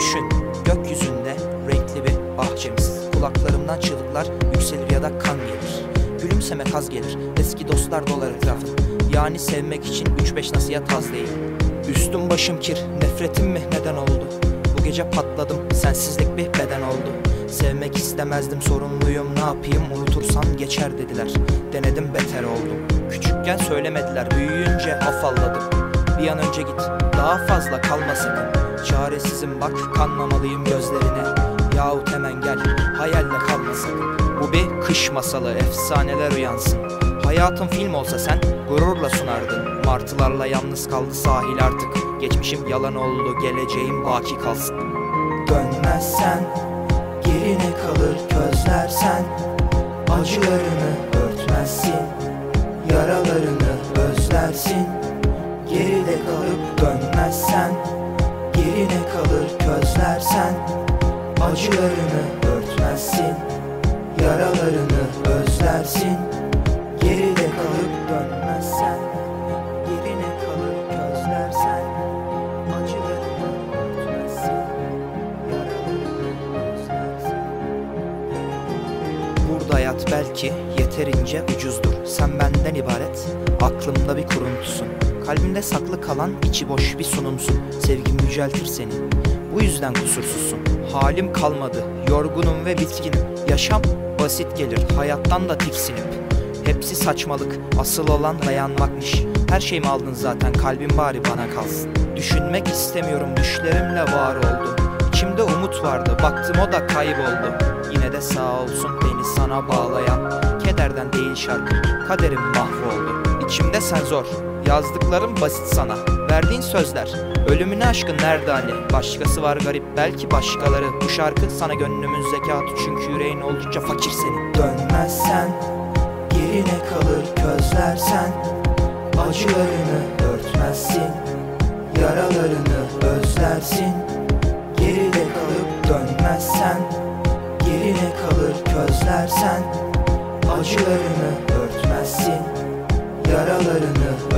Düşün. Gökyüzünde renkli bir bahçemiz. Kulaklarımdan çığlıklar yükselir ya da kan gelir. Gülümsemek az gelir. Eski dostlar dolar etrafı. Yani sevmek için 3-5 nasihat az değil. Üstüm başım kir nefretim mi? Neden oldu? Bu gece patladım sensizlik bir beden oldu. Sevmek istemezdim sorumluyum. Ne yapayım? Unutursan geçer dediler. Denedim beter oldum. Küçükken söylemediler büyüyünce afalladım Bir an önce git. Daha fazla kalma sakın. Çaresizim bak kanmamalıyım gözlerine. Yahut hemen gel hayalle kalma sakın. Bu bir kış masalı efsaneler uyansın. Hayatın film olsa sen gururla sunardın. Martılarla yalnız kaldı sahil artık. Geçmişim yalan oldu geleceğim baki kalsın. Dönmezsen gerine kalır közlersen Acılarını Geride kalıp dönmezsen. Gerine kalır közlersen. Acılarını örtmezsin. Yaralarını özlersin. Geride kalıp dönmezsen. Gerine kalır közlersen. Acılarını örtmezsin. Yaralarını özlersin. Burada hayat belki yeterince ucuzdur. Sen benden ibaret aklımda bir kuruntusun Kalbimde saklı kalan içi boş bir sunumsun. Sevgim yüceltir seni. Bu yüzden kusursuzsun. Halim kalmadı. Yorgunum ve bitkinim. Yaşam basit gelir. Hayattan da tiksinip. Hepsi saçmalık. Asıl olan dayanmakmış. Her şeyimi aldın zaten. Kalbim bari bana kalsın. Düşünmek istemiyorum. Düşlerimle var oldum. İçimde umut vardı. Baktım o da kayboldu. Yine de sağ olsun beni sana bağlayan Kederden değil şarkı. Kaderim mahvoldu. İçimde sen zor yazdıklarım basit sana. Verdiğin sözler. Ölümüne aşkın nerede hani Başkası var garip belki başkaları. Bu şarkı sana gönlümün zekatı. Çünkü yüreğin oldukça fakir senin. Dönmezsen gerine kalır közlersen Acılarını örtmezsin. Yaralarını özlersin. Geride kalıp dönmezsen Gerine kalır közlersen Acılarını örtmezsin. Yaralarını